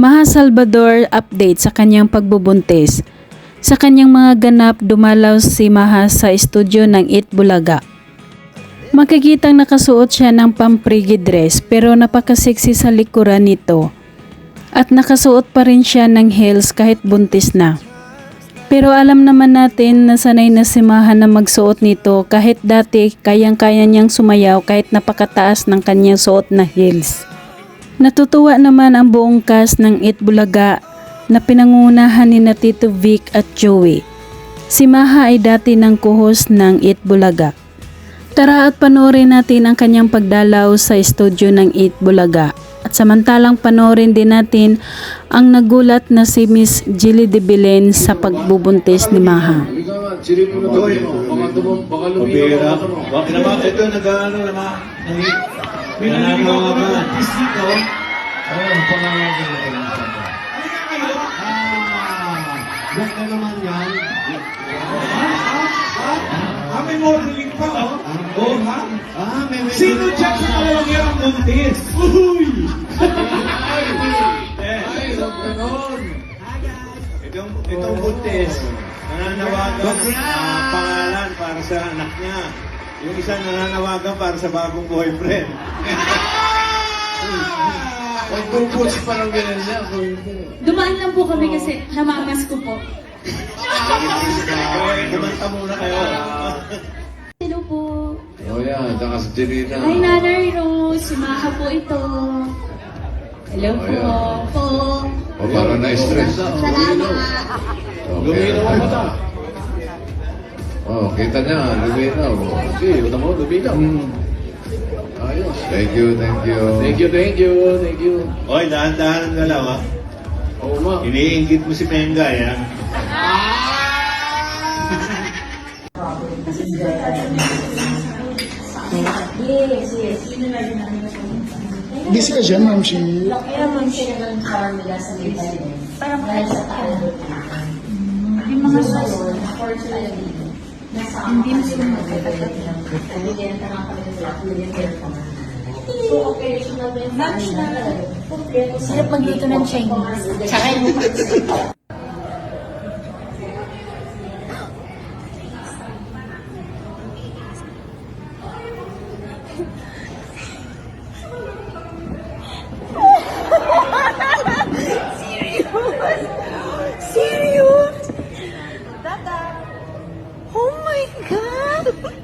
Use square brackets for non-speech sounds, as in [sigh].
Maha Salvador update sa kanyang pagbubuntis. Sa kanyang mga ganap, dumalaw si Maha sa estudyo ng It Bulaga. Makikitang nakasuot siya ng pamprigi dress pero napakaseksi sa likuran nito. At nakasuot pa rin siya ng heels kahit buntis na. Pero alam naman natin na sanay na si Maha na magsuot nito kahit dati kayang-kaya niyang sumayaw kahit napakataas ng kanyang suot na heels. Natutuwa naman ang buong cast ng It Bulaga na pinangunahan ni na Tito Vic at Joey. Si Maha ay dati ng kuhos ng It Bulaga. Tara at panoorin natin ang kanyang pagdalaw sa estudyo ng It Bulaga. At samantalang panoorin din natin ang nagulat na si Miss Jilly de Belen sa pagbubuntis ni Maha. Mo na to. Baka baka ito nag-ano naman? May naliligaw ka ba? Artist dito? Oo, pangalan ko na Ah, ganda naman yan. Ah, may modeling pa, oh. Oh, ha? Ah, may may... Sino dyan sa dalawang yan ang buntis? Uy! Ay, huwag ganon. Itong, itong buntis, nananawagan ng Bakla! ah, pangalan para sa anak niya. Yung isa nananawagan para sa bagong boyfriend. [laughs] Huwag bubos pa lang ganun niya. kung hindi. Dumaan lang po kami kasi namamas ko po. Kumanta muna kayo. Hello po. Oh, yan. Saka si Jelina. Hi, Nanay Rose. Si Maha po ito. Hello Oh, po. yeah. Po. O, parang na-stress. Salamat. Okay. Luminaw ang mata. Oh, kita niya. Luminaw. Okay, yun mo, luminaw. Hmm. Ayos. Thank you, thank you. Thank you, thank you, thank you. Oy, dahan-dahan ka lang ha. Oo nga. Iniingit mo si Mengay ha. Yes, yes. Busy ka dyan, Ma'am Shi. Kaya man siya ng formula sa medicine. Parang dahil sa tayo. Yung mga sauce, unfortunately, hindi mo sila magkakagat lang. Nabigyan ka lang kami ng lahat. Nabigyan So, operational na yun. Match na. Sila pagdito ng Chinese. Tsaka yung [laughs] Thank you. my God!